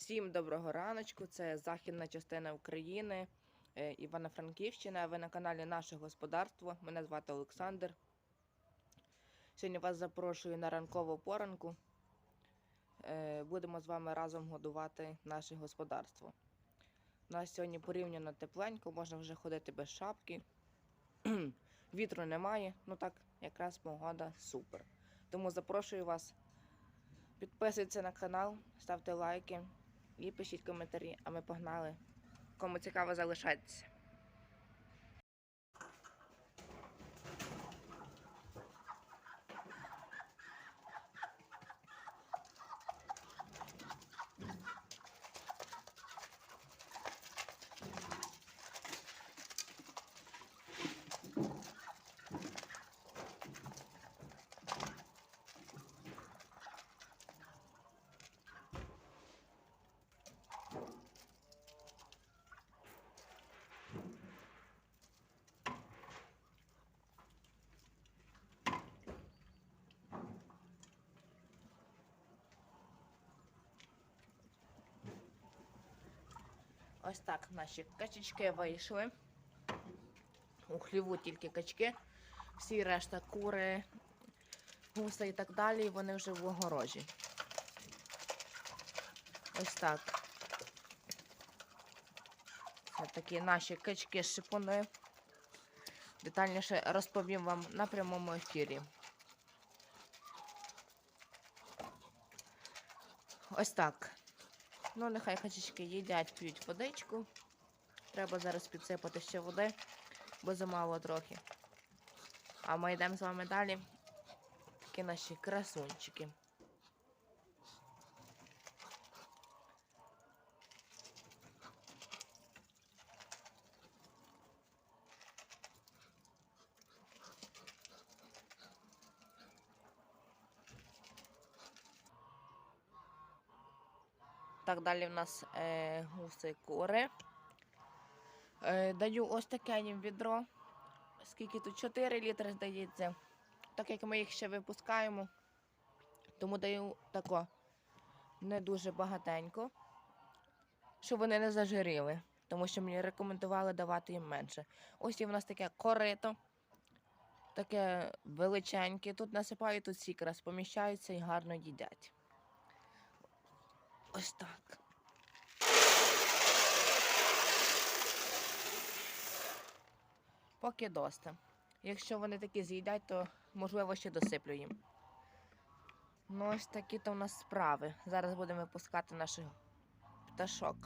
Всім доброго раночку. Це західна частина України, е, Івано-Франківщина. Ви на каналі Наше Господарство. Мене звати Олександр. Сьогодні вас запрошую на ранкову поранку. Е, Будемо з вами разом годувати наше господарство. У нас сьогодні порівняно тепленько, можна вже ходити без шапки. Вітру немає, ну так, якраз погода супер. Тому запрошую вас. Підписуйтесь на канал, ставте лайки і пишіть коментарі, а ми погнали. Кому цікаво, залишайтеся. Ось так наші качечки вийшли. У хліву тільки качки. Всі решта кури, гуси і так далі, вони вже в огорожі. Ось так. Це такі наші качки шипуни. Детальніше розповім вам на прямому ефірі. Ось так. Ну, нехай качечки їдять, п'ють водичку. Треба зараз підсипати ще води, бо замало трохи. А ми йдемо з вами далі. Такі наші красунчики. Так, далі в нас е, гуси кури. Е, даю ось таке їм відро. Скільки тут 4 літри здається. Так як ми їх ще випускаємо, тому даю тако не дуже багатенько, щоб вони не зажиріли. Тому що мені рекомендували давати їм менше. Ось є в нас таке корито, таке величеньке. Тут насипаю, тут всі якраз поміщаються і гарно їдять. Ось так. Поки доста. Якщо вони такі з'їдять, то можливо ще досиплю їм. Ну, ось такі то в нас справи. Зараз будемо випускати наших пташок.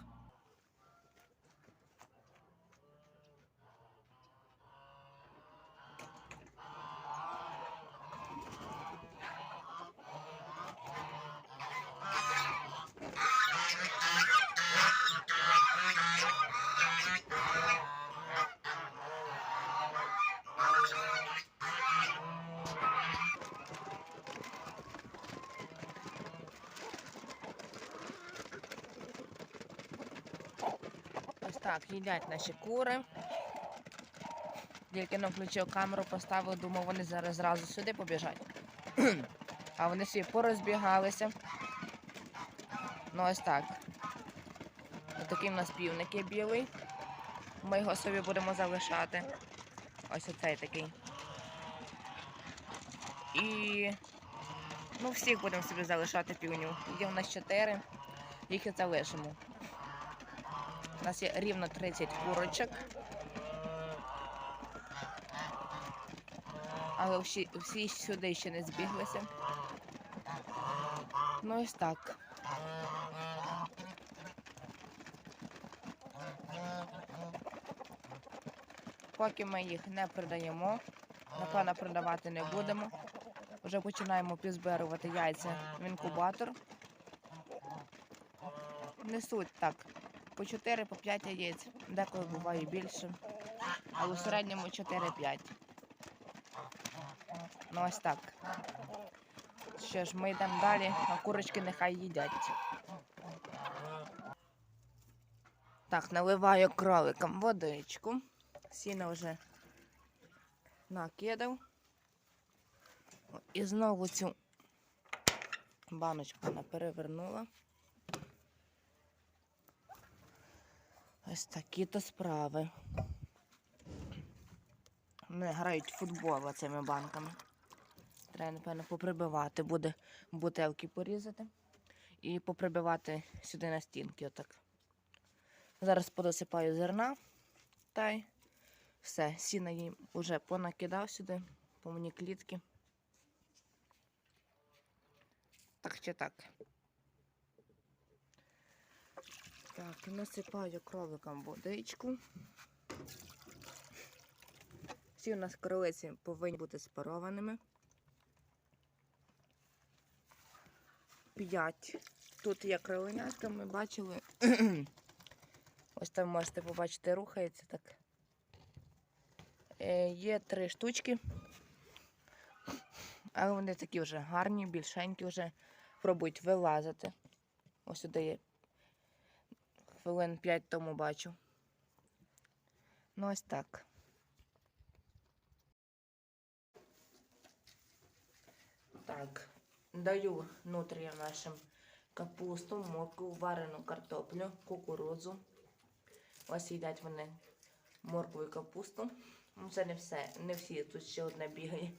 Ось так, їдять наші кури. Тільки на включив камеру, поставив, думав, вони зараз зразу сюди побіжать. А вони всі порозбігалися. Ну ось так. Ось такий в нас півник є білий. Ми його собі будемо залишати. Ось оцей такий. І ну, всіх будемо собі залишати півню. Є в нас чотири, їх і залишимо. У нас є рівно 30 курочок. Але всі, всі сюди ще не збіглися. Ну ось так. Поки ми їх не продаємо, напевно, продавати не будемо. Вже починаємо підзбирувати яйця в інкубатор. Несуть так по 4 по 5 яєць. Деколи буває більше. Але в середньому 4-5. Ну ось так. Що ж, ми йдемо далі, а курочки нехай їдять. Так, наливаю кроликам водичку. Сіно вже накидав. І знову цю баночку вона перевернула. Ось такі то справи. Вони грають в футбол цими банками. Треба, напевно, поприбивати. Буде бутелки порізати і поприбивати сюди на стінки. Отак. Зараз подосипаю зерна та й все. Сіна їм вже понакидав сюди, по мені клітки. Так чи так. Так, насипаю кроликам водичку. Всі у нас кролиці повинні бути спарованими. П'ять. Тут є кроленятка, ми бачили. Ось там можете побачити, рухається так. Е, є три штучки. Але вони такі вже гарні, більшенькі вже пробують вилазити. Ось сюди є хвилин 5 тому бачу. Ну, ось так. Так, даю нутріям нашим капусту, моркву, варену картоплю, кукурудзу. Ось їдять вони моркву і капусту. Ну, це не все, не всі, тут ще одна бігає.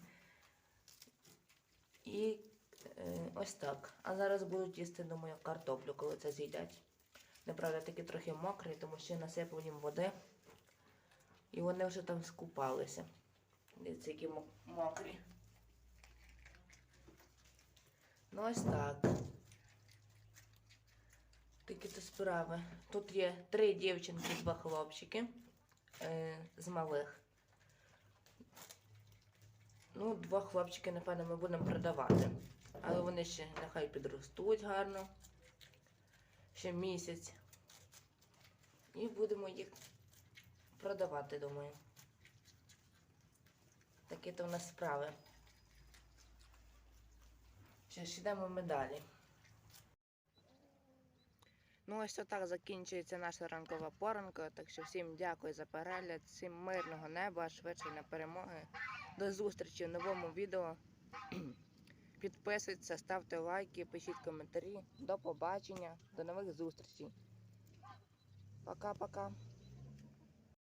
І е, ось так. А зараз будуть їсти, думаю, картоплю, коли це з'їдять. Неправда, такі трохи мокрі, тому що насипав їм води. І вони вже там скупалися. Дивіться, які мокрі. Ну ось так. Такі то справи. Тут є три дівчинки, два хлопчики е, з малих. Ну, два хлопчики, напевно, ми будемо продавати. Але вони ще нехай підростуть гарно. Ще місяць. І будемо їх продавати, думаю. Такі то в нас справи. Ще ж йдемо ми далі. Ну, ось отак закінчується наша ранкова поранка. Так що всім дякую за перегляд, всім мирного неба, швидше на перемоги. До зустрічі в новому відео. Підписуйтесь, ставте лайки, пишіть коментарі. До побачення, до нових зустрічей. Пока-пока.